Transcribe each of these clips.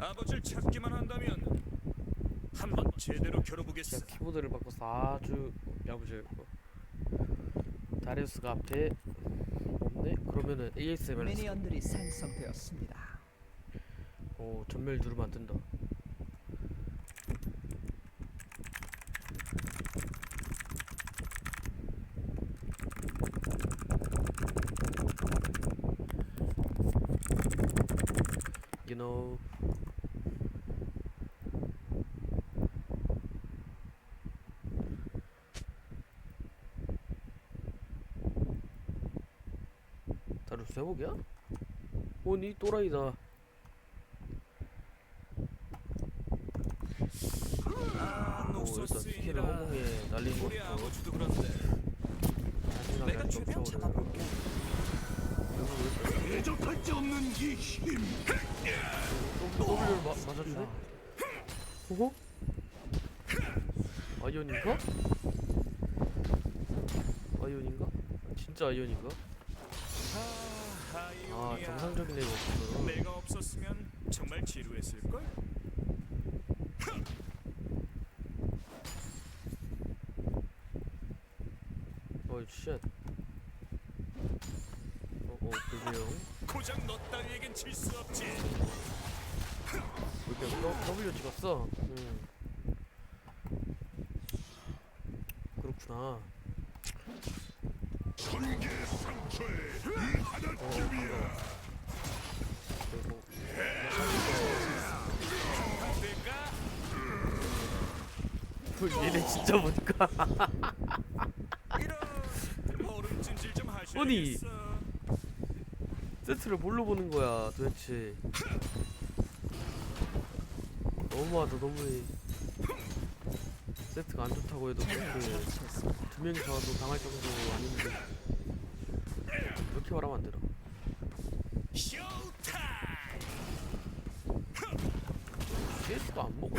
아버지를 찾기만 한다면 한번 제대로 겨뤄보겠어. 제가 키보드를 바꿔서 아주 야무지고 다리우스가 앞에 없네? 그러면은 ASMR 미니언들이 생성되었습니다. 오 전멸 누르면 안 된다 You know 회복이야? 오니 또라이다 아, 오 일단 스킬을 허공에 우리 것도 아버지도 그런데 내가 최대한 잡아볼게. 대적할 수 없는 이 힘. W를 마, 맞아주네? 오호? 아이언인가? 아이언인가? 진짜 아이언인가? 아. 정상적인 애가 없구나 내가 없었으면 정말 지루했을 걸. 어이 쉣 어어 불비용 고작 너 따위에겐 질 수 없지. 불비용 W 찍었어? 음 그렇구나 천개 상처 얘네 진짜 보니까. 아니. 세트를 뭘로 보는 거야 도대체 너무하다 너무해 세트가 안 좋다고 해도 그렇게 두 명이서 와도 당할 정도 아닌데 되나 쇼타임. CS가 안 먹어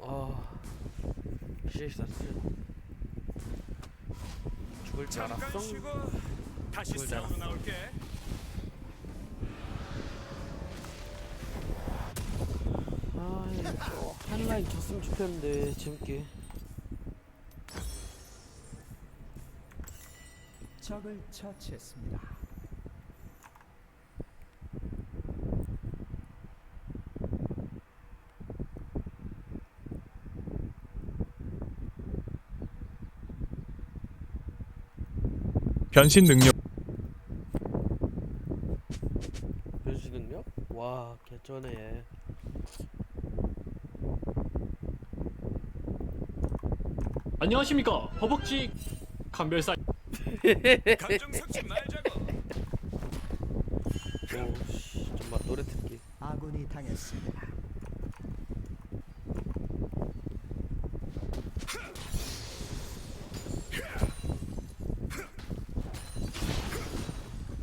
아 CS 다스 죽을 줄 알았어? 다시 싸우러. 나올게. 아 이거 한 라인 졌으면 좋겠는데 재밌게 적을 처치했습니다. 변신 능력 변신 능력? 와 개쩌네 안녕하십니까 허벅지 감별사 감정 섞지 말자고. 오씨 정말 노래 듣기 아군이 당했습니다.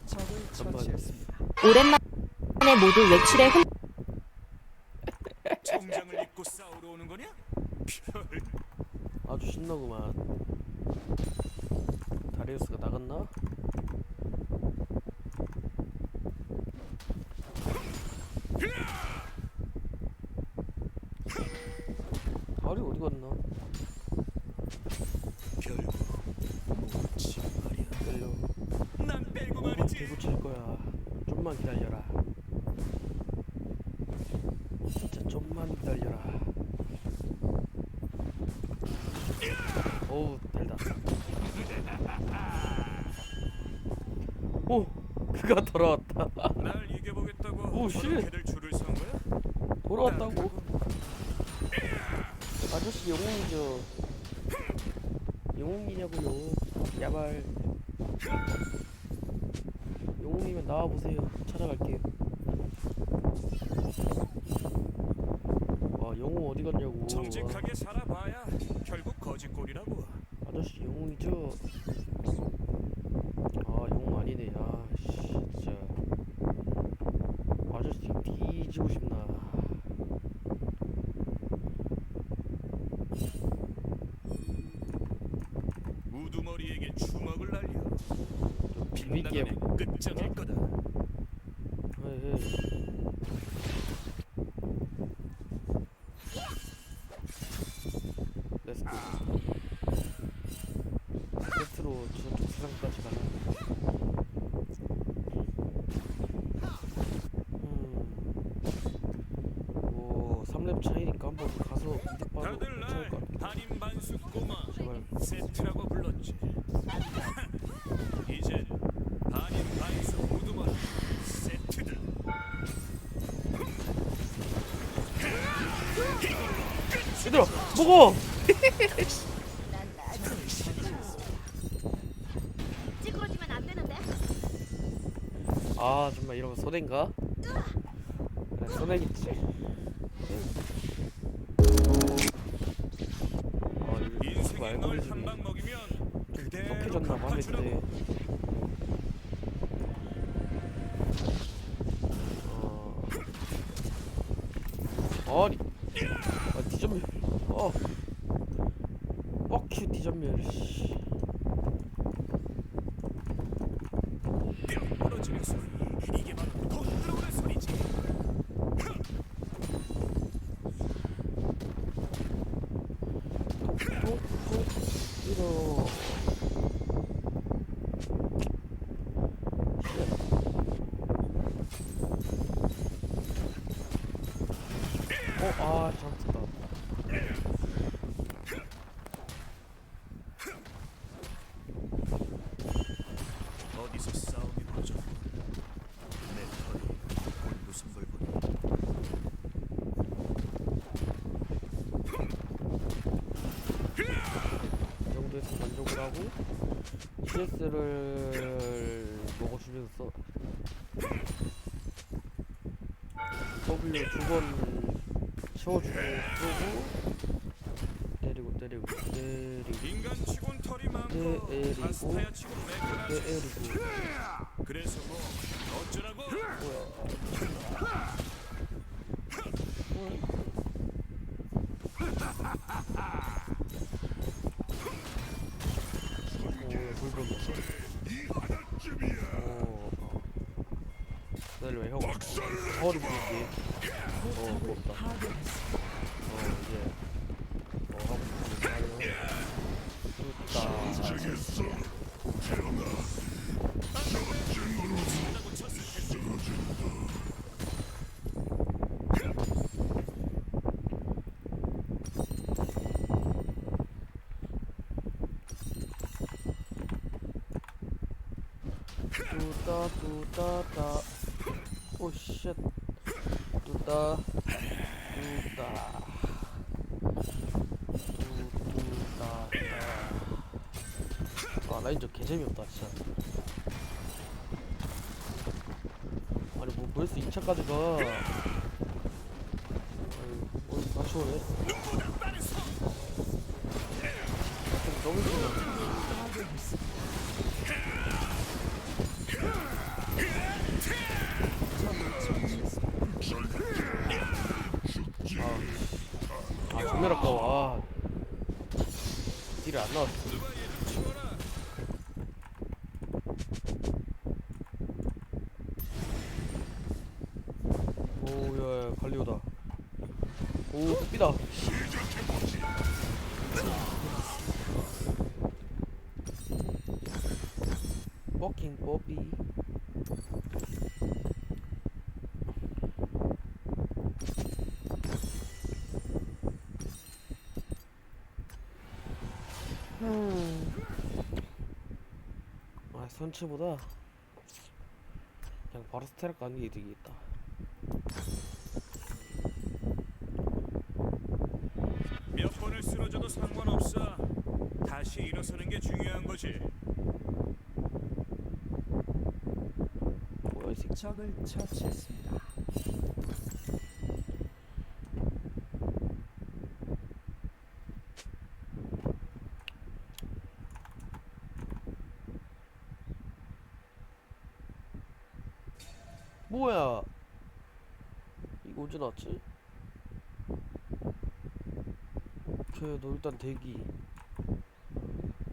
적을 잠깐만. 처치했습니다. 오랜만에 모두 외출에 혼 정장을 입고 싸우러 오는 거냐? 별. 아주 신나구만 다리우스가 나갔나? 다리 어디 갔나? 결국 묻지 말이야. 기다려 난 빼고 금방 말이지. 개고칠 거야 좀만 기다려라 진짜 좀만 기다려라 어우 오 그가 돌아왔다. 날 이겨보겠다고 오, 씨. 저렇게들 줄을 선 거야? 돌아왔다고? 아저씨 영웅이죠. 영웅이냐고요 야발. 영웅이면 나와보세요. 찾아갈게요. 와 영웅 어디 갔냐고. 정직하게 살아봐야 결국 거짓골이라고. 와, 아저씨 영웅이죠 아 아니네. 아씨 진짜. 아저씨 뒤지고 싶나. 우두머리에게 주먹을 날려. 빗나감의 끝장일 거다. 해, 렛츠고 세트로 저쪽 세상까지 가는 음. 오 3렙 차이니까 한번 가서 이득 봐도 다들 괜찮을 것 날 같아 반인반수 꼬마 제발 세트라고 불렀지. 이제 반인반수 모두만 세트다. 얘들아 먹어! 찌그러지면 안 되는데. 아 정말 이런 거 손해인가? 그래 손해겠지 말고 널 해주네 한방 먹이면 그대로 똑똑해졌나 봐 갚아주라고. 했는데. 어... 아니 아 디전멸. 어. 뻑큐 디전멸 씨 뼈 부러지는 소리. 이게 바로 돈 들어오는 소리지. 톡톡 이러 어, 아, 잘못했다. 어디서 싸움이 벌어졌고 내 털이 곧 무슨 걸 보니 이 정도에서 만족을 하고 CS를 먹어주면서 W 두 번 채워주고 쏘고 때리고 때리고 때리고 때리고 때리고. 그래서 뭐 어쩌라고? 뭐야? 오, 먹어. 오. 기다려, 형. 허리 부르기. 어, 고맙다. 뚜따 뚜따따 오쉣. 뚜따 뚜따 뚜뚜따따 아 라인 저 개재미없다 진짜. 아니 뭐 벌써 2차까지 가. 뭐 다시 오네 좀 너무 힘들어 아 정말 아까워. 아. 딜이 안 나왔어. 오야 갈리오다. 오 삐다. 버킹 뽀삐 선치보다 그냥 바로 스테락 가는 게 이득이겠다. 몇 번을 쓰러져도 상관없어. 다시 일어서는 게 중요한 거지. 뭐야 이 새끼. 적을 처치했습니다. 뭐야? 이거 언제 나왔지? 오케이 너 일단 대기.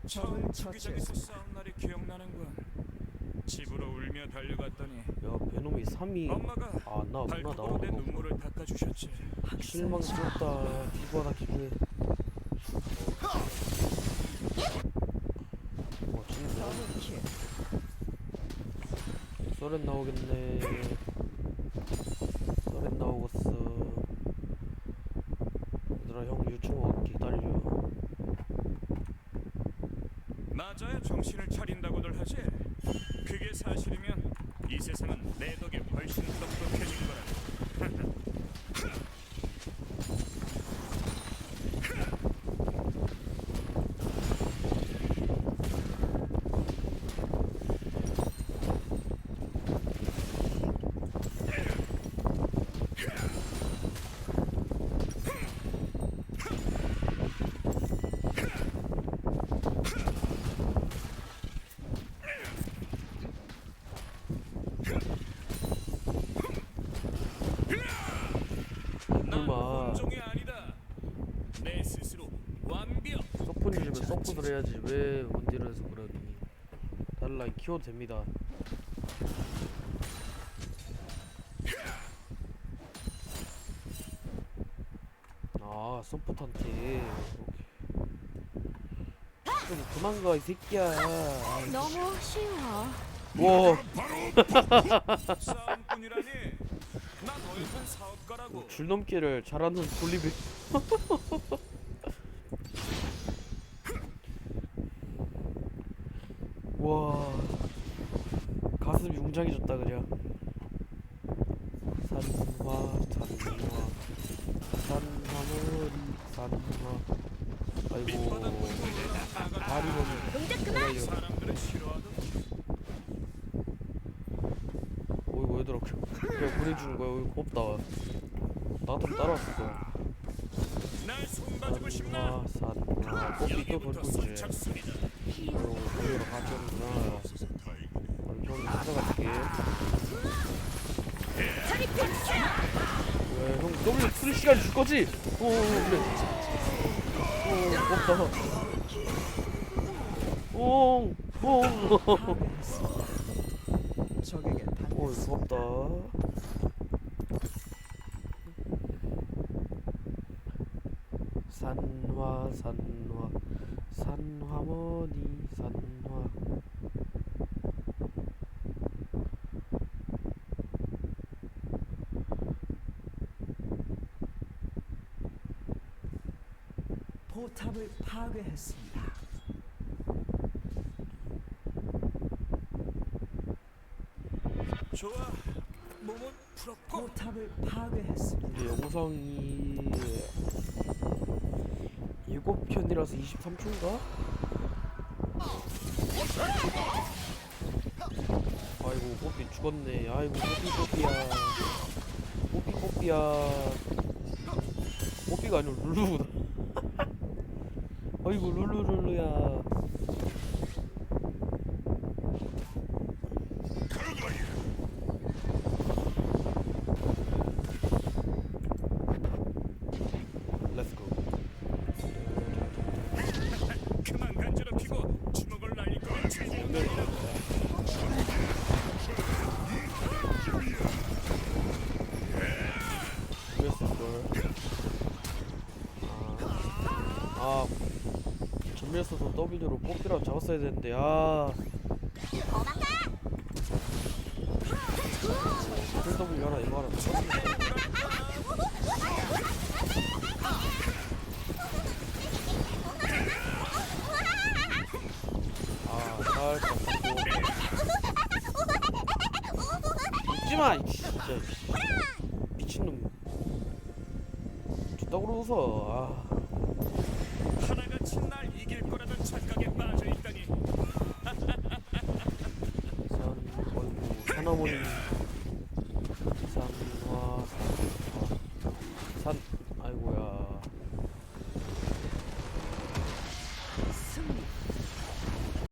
처음 처치했습니다. 싸운 날이 기억나는군. 집으로 울며 달려갔더니 야 베놈이 3위 엄마가 아안 나왔구나 발톱으로 내 눈물을 닦아주셨지. 실망스럽다. 기부하다 기부해. 멋진데 소렌 나오겠네 소렌 나오겠어 얘들아 형 유충 기다려 맞아야 정신을 차린다고들 하지. 그게 사실이면 이 세상은 내 덕에 훨씬 똑똑해진 거라. 아니다. 내 스스로 완벽. 서폿 주면 서폿을 해야지. 왜 원딜에서 그러니? 달라인 키워도 됩니다. 아 이렇게. 좀 그만 가 이 새끼야. 너무 쉬워. 와. 싸움꾼이라니. 난 사업가라고. 줄넘기를 잘하는 볼리베 와 가슴 웅장해졌다 그냥 산화 산화 산화머리 산화 아이고 다리 보면 동작 그만. 이거 사람들은 싫어하던. 어이구 얘들아 그냥 보내주는 거야 어이구 고맙다 나도 따라왔어? 산화 산화 뽀삐 또 돌고 있지. 아이고 보리로 같이 오는구나 그럼 좀 찾아갈게. 왜형 W 풀 시간 줄 거지? 오 그래 오 고맙다 파괴했습니다. 적에게 오 당했습니다. 고맙다 산화 산화 산화머니 산화 포탑을 파괴했습니다. 좋아. 몸은 풀었고. 포탑을 파괴했습니다. 근데 영상이 7편이라서 23초인가? 아이고 뽀삐 죽었네. 아이고 뽀삐 뽀삐야. 뽀삐 뽀삐야. 뽀삐가 아니라 룰루구나. 아이고 룰루룰루야 전멸했어서 W로 뽀삐라고 잡았어야 되는데 아. 풀 W 하나 이거 하나. 아 웃지마 이 진짜. 미친놈. 저따구로 웃어 아 하나같이 날 이길 거라던 빠져 있다니.